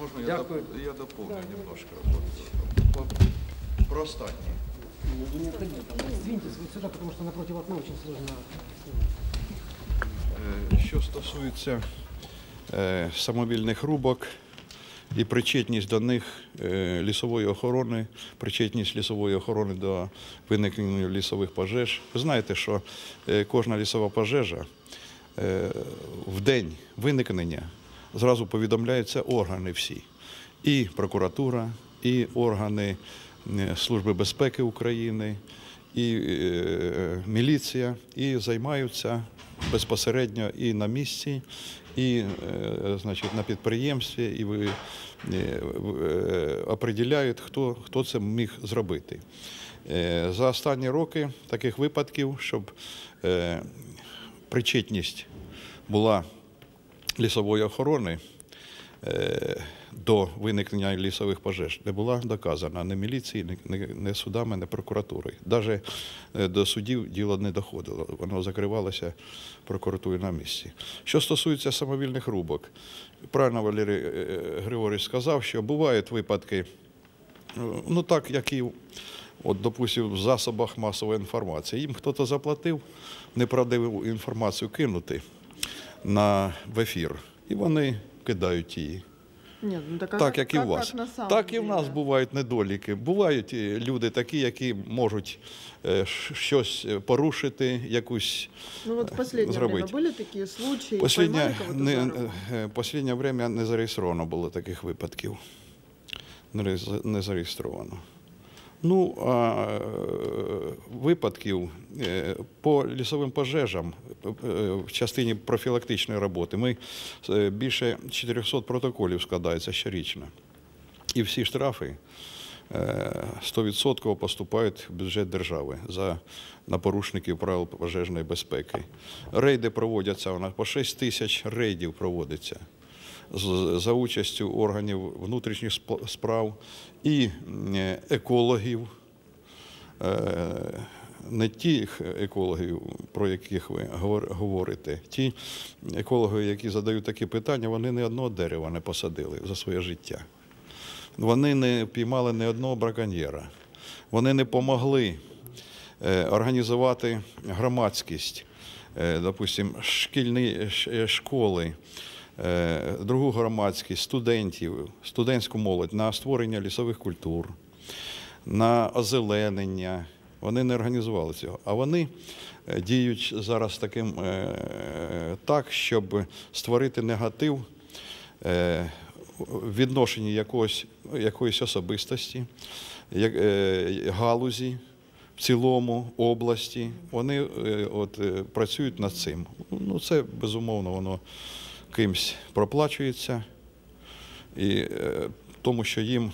Можно я, Дякую. доп- я дополню немножко? Вот, по- про необходимо. Сдвиньтесь вот сюда, потому что напротив окна очень сложно. Е, Що стосується е, самовільних рубок і причетність до них е, лісової охорони, причетність лісової охорони до виникнення лісових пожеж. Ви знаєте, що е, кожна лісова пожежа е, в день виникнення зразу повідомляються органи всі. І прокуратура, і органи е, Служби безпеки України, і е, міліція, і займаються безпосередньо і на місці, і е, значить, на підприємстві, і ви, определяють, хто, хто це міг зробити. За останні роки таких випадків, щоб причетність була лісової охорони е, до виникнення лісових пожеж не була доказана ні міліції, ні, судами, ні прокуратурою. Навіть до судів діло не доходило, воно закривалося прокуратурою на місці. Що стосується самовільних рубок, правильно Валерій е, сказав, що бувають випадки, е, ну так, як і От, допустим, в засобах масової інформації. Їм хтось заплатив неправдиву інформацію кинути на в ефір, і вони кидають її. Нет, ну так, Так, як і у вас. самом Так і в нас бувають недоліки. Бувають е, люди такі, які можуть е, щось е, порушити, якусь Ну последнее зробити. время были такие случаи? Последнє, не, последнє время не зареєстровано було таких випадків. Не зареєстровано. Ну, а е, випадків е, по лісовим пожежам е, в частині профілактичної роботи ми більше 400 протоколів складається щорічно. І всі штрафи е, 100% поступають в бюджет держави за на порушників правил пожежної безпеки. Рейди проводяться у нас по 6 тисяч рейдів проводиться за участю органів внутрішніх сп- справ і екологів. Е, Не тих екологів, про яких ви говорите, ті екологи, які задають такі питання, вони ні одного дерева не посадили за своє життя. Вони не піймали ні одного браконьєра. Вони не помогли е, організувати громадськість, е, допустим, шкільні школи, другу громадськість, студентів, студентську молодь на створення лісових культур, на озеленення. Вони не організували цього. А вони е, діють зараз таким е, так, щоб створити негатив е, в відношенні якогось, якоїсь особистості, е, галузі в цілому області. Вони е, от, е, працюють над цим. Ну, це безумовно воно кимсь проплачується, і е, тому що їм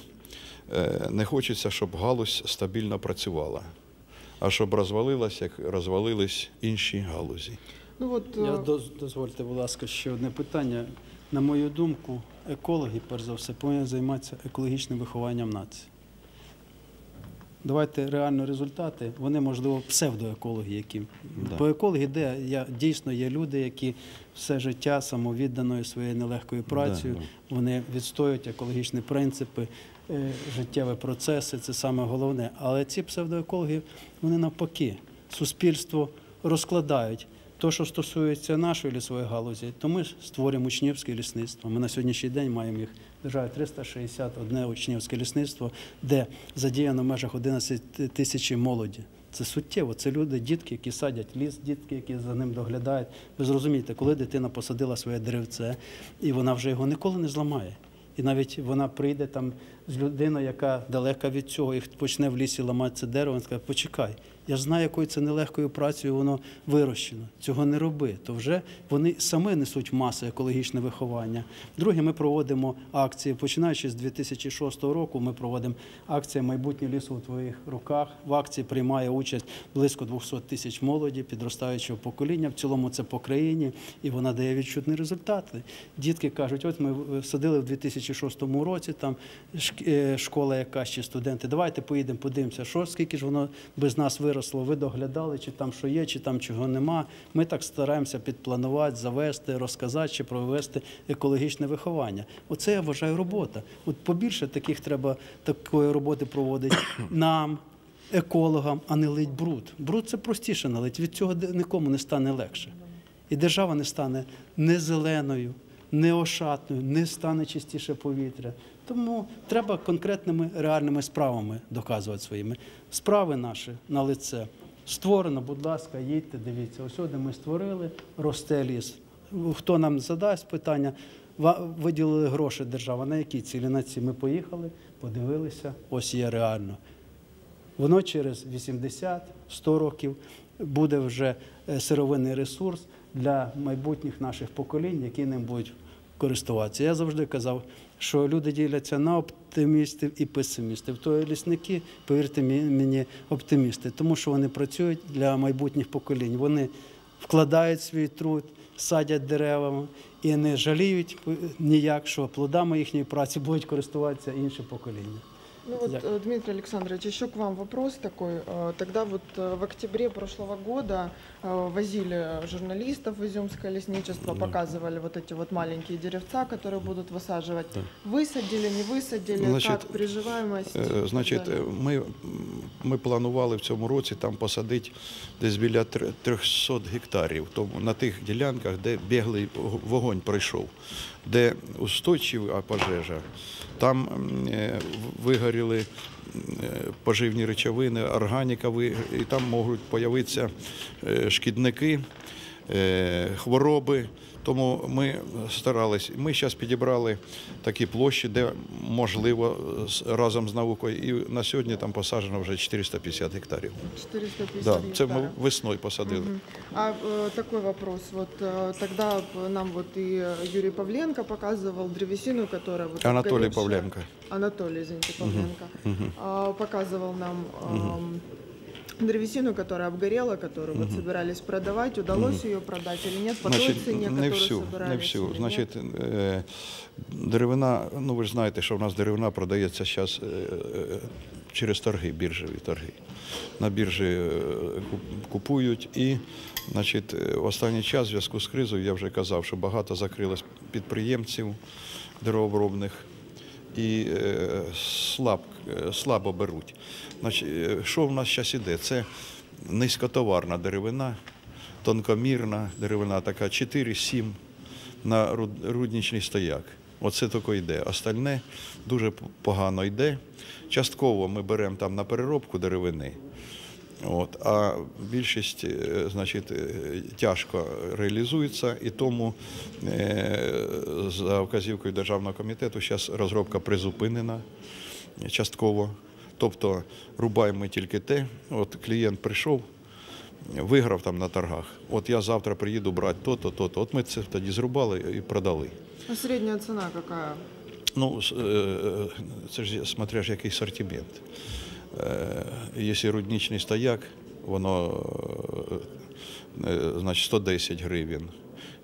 е, не хочеться, щоб галузь стабільно працювала, а щоб розвалилась, як розвалились інші галузі. Ну вот, Я э, дозвольте, будь ласка, ще одне питання. На мою думку, екологи, перш за все, повинні займатися екологічним вихованням нації. Давайте реально результати. Вони, можливо, псевдоекологи, які Да. по екології, де я дійсно є люди, які все життя самовідданою своєю нелегкою працею, да. вони відстоюють екологічні принципи, е, життєві процеси, це саме головне. Але ці псевдоекологи, вони навпаки, суспільство розкладають. То, що стосується нашої лісової галузі, то ми створюємо учнівське лісництво. Ми на сьогоднішній день маємо їх державі 361 учнівське лісництво, де задіяно в межах 11 тисяч молоді. Це суттєво. Це люди, дітки, які садять ліс, дітки, які за ним доглядають. Ви зрозумієте, коли дитина посадила своє деревце, і вона вже його ніколи не зламає. І навіть вона прийде там з людиною, яка далека від цього, і почне в лісі ламати це дерево, він скаже, почекай, я знаю, якою це нелегкою працею воно вирощено. Цього не роби. То вже вони самі несуть масу екологічне виховання. Друге, ми проводимо акції. Починаючи з 2006 року, ми проводимо акцію Майбутнє лісу у твоїх руках. В акції приймає участь близько 200 тисяч молоді, підростаючого покоління. В цілому це по країні, і вона дає відчутні результати. Дітки кажуть, от ми садили в 2006 році там школа якась чи студенти, давайте поїдемо, подивимося, що скільки ж воно без нас виросло. Ви доглядали, чи там що є, чи там чого нема. Ми так стараємося підпланувати, завести, розказати чи провести екологічне виховання. Оце я вважаю робота. От побільше таких треба такої роботи проводити нам. Екологам, а не лить бруд. Бруд це простіше налить. Від цього нікому не стане легше. І держава не стане не зеленою, не ошатною, не стане чистіше повітря. Тому треба конкретними реальними справами доказувати своїми. Справи наші на лице. Створено, будь ласка, їдьте, дивіться. Ось сюди ми створили, росте ліс. Хто нам задасть питання, виділили гроші держава. На які цілі? На ці ми поїхали, подивилися, ось є реально. Воно через 80-100 років буде вже е, сировинний ресурс для майбутніх наших поколінь, які ним будуть користуватися. Я завжди казав, що люди діляться на оптимістів і песимістів. То лісники, повірте мені, оптимісти, тому що вони працюють для майбутніх поколінь. Вони вкладають свій труд, садять деревами і не жаліють ніяк, що плодами їхньої праці будуть користуватися інші покоління. Ну вот, Дякую. э, Дмитрий Александрович, еще к вам вопрос такой. Э, Тогда вот э, в октябре прошлого года э, возили журналистов в Изюмское лесничество, показывали вот эти вот маленькие деревца, которые будут высаживать. Высадили, не высадили, Значит, как приживаемость? Е, Значить, Да. е, ми, м, ми планували в цьому році там посадити десь біля тр- 300 гектарів, тому на тих ділянках, де біглий ог- вогонь пройшов, де устойчива пожежа, там е, вигоріли е, поживні речовини, органіка, і там можуть появитися е, шкідники, хвороби. Тому ми старались. Ми зараз підібрали такі площі, де можливо з- разом з наукою. І на сьогодні там посаджено вже 450 гектарів. 450 Да, це ми гектаров. весною посадили. Мгм. А э, такой вопрос. Вот э, тогда б нам вот и э, Юрий Павленко показывал древесину, которая вот Анатолій обгоревшая. Павленко. Анатолий, извините, Павленко. А, показывал нам ам, древесину, которая обгорела, которую вот собирались продавать. Удалось ее продать или нет? По той Значить, цене, не всю, собирались не всю. или? Значить, е, деревина, ну ви ж знаєте, що в нас деревина продається зараз через торги, біржеві торги. На біржі е, купують і, значить, е, в останній час в зв'язку з кризою я вже казав, що багато закрилось підприємців деревообробних і е, слаб, е, слабо беруть. Значить, е, що в нас зараз іде? Це низькотоварна деревина, тонкомірна деревина, така 4-7 на руднічний стояк. Оце тако йде. Остальне дуже погано йде. Частково ми беремо там на переробку деревини. От, а більшість, е, значить, е, тяжко реалізується, і тому е, за вказівкою Державного комітету зараз розробка призупинена частково. Тобто рубаємо ми тільки те, от клієнт прийшов, виграв там на торгах. От я завтра приїду брати то-то, то-то. От ми це тоді зрубали і продали. А средняя цена какая? Ну, це ж смотря ж який сортимент. Е, Якщо рудничний стояк, воно е, е, значить 110 гривень.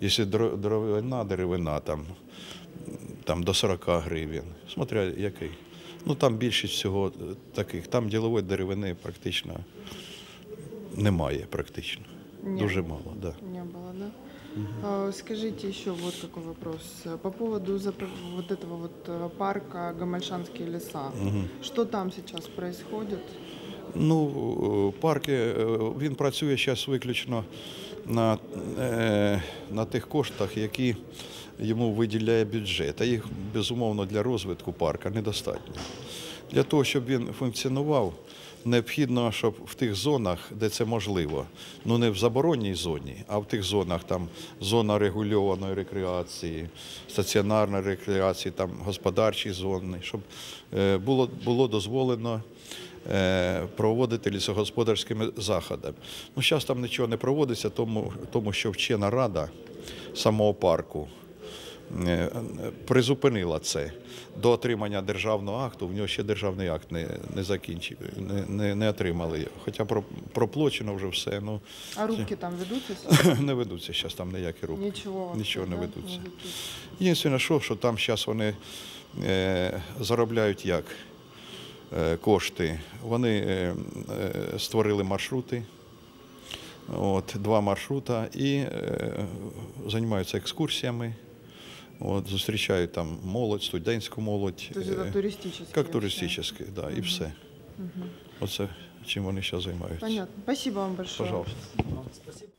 Якщо дровина деревина, там, там до 40 гривень. Смотря який. Ну там більшість всього таких. Там ділової деревини практично немає практично. Ні. Дуже мало, да. Не было, да? А, Скажите еще вот какой вопрос. По поводу вот этого вот э, парка Гамальшанские леса. Что там сейчас происходит? Ну, е, парки, е, він працює зараз виключно на, е, на тих коштах, які йому виділяє бюджет. А їх, безумовно, для розвитку парка недостатньо. Для того, щоб він функціонував, необхідно, щоб в тих зонах, де це можливо, ну не в заборонній зоні, а в тих зонах, там зона регульованої рекреації, стаціонарної рекреації, там господарчі зони, щоб е, було, було дозволено е, проводити лісогосподарськими заходами. Ну, зараз там нічого не проводиться, тому, тому що вчена рада самого парку призупинила це до отримання державного акту. В нього ще державний акт не, не закінчив, не, не, не отримали. Хоча про, проплачено вже все. Ну, А рубки там сейчас? не ведуться зараз там ніякі. Ничего вообще, Нічого не ведуться. Єдине, що, що там зараз вони е, заробляють як е, кошти. Вони е, е, створили маршрути, от, два маршрута, і е, займаються екскурсіями. От, зустрічають там молодь, студентську молодь. Тобто е, это туристические. Як вообще. туристичний, да, і все. Оце чим вони зараз займаються. Понятно. Спасибо вам большое. Пожалуйста. Спасибо.